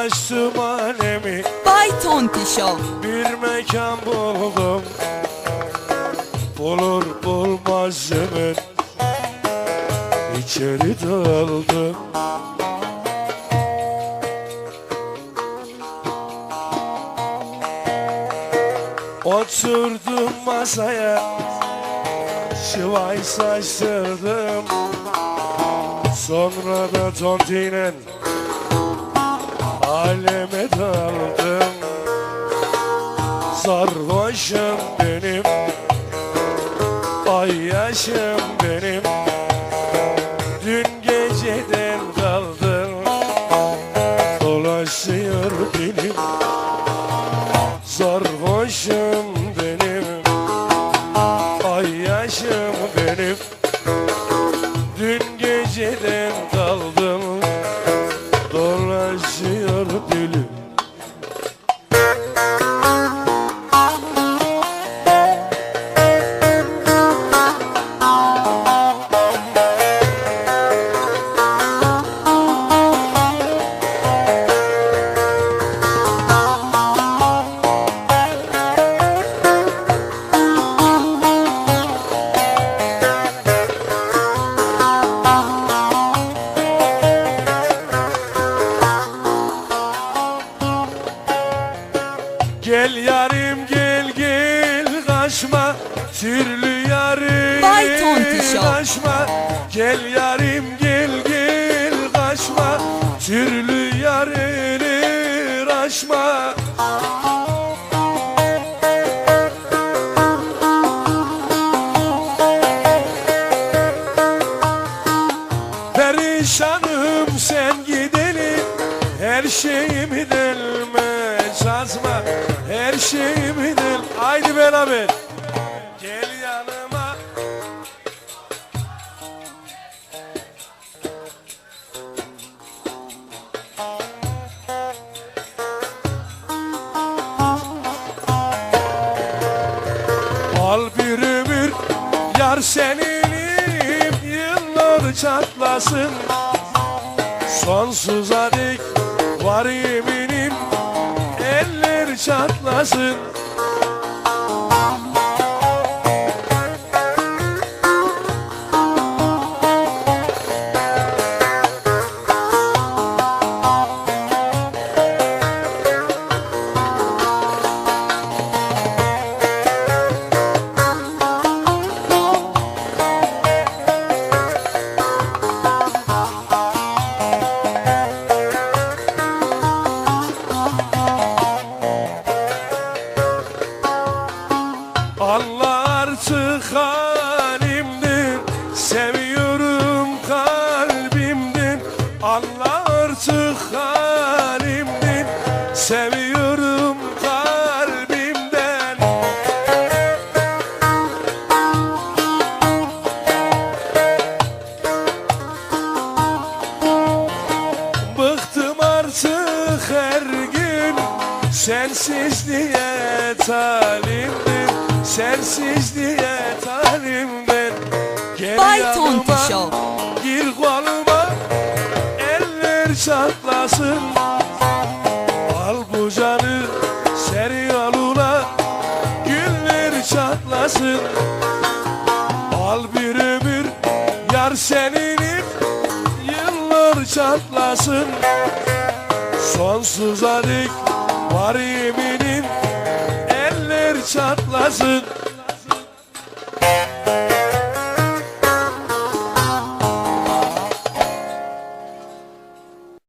Dolaştım alemi Bay Tonti Show. bir mekan buldum. Bulur bulmaz hemen içeri daldım. Oturdum masaya Şıvay saçtırdım. Sonra da tontinen Aleme daldım. Sarhoşum benim. Ay yaşım benim. Dün geceden kaldım. Dolaşıyor dilim Sarhoşum Gel yarim gel gel kaçma. Türlü yarim Bay Tonti Show. kaçma. Gel yarim gel gel kaçma. Türlü yarini kaçma. Perişanım sen gidelim. Her şeyimi delme çazma Her şeyimi del Haydi beraber Gel yanıma. Al bir ömür yar seninim Yıllar çatlasın. Sonsuza dek var yeminim çatlasın Artık halimdir Seviyorum kalbimden Allah artık halimdir Seviyorum kalbimden. Bıktım artık her gün Sensizliğe talimdim Sensizliğe talimden Gel Bay yanıma, Show. Gir koluma. Eller çatlasın. Al bu canı Seri yoluna. Güller çatlasın. Al bir ömür Yar seninim Yıllar çatlasın. Sonsuza dek var Eller çatlasın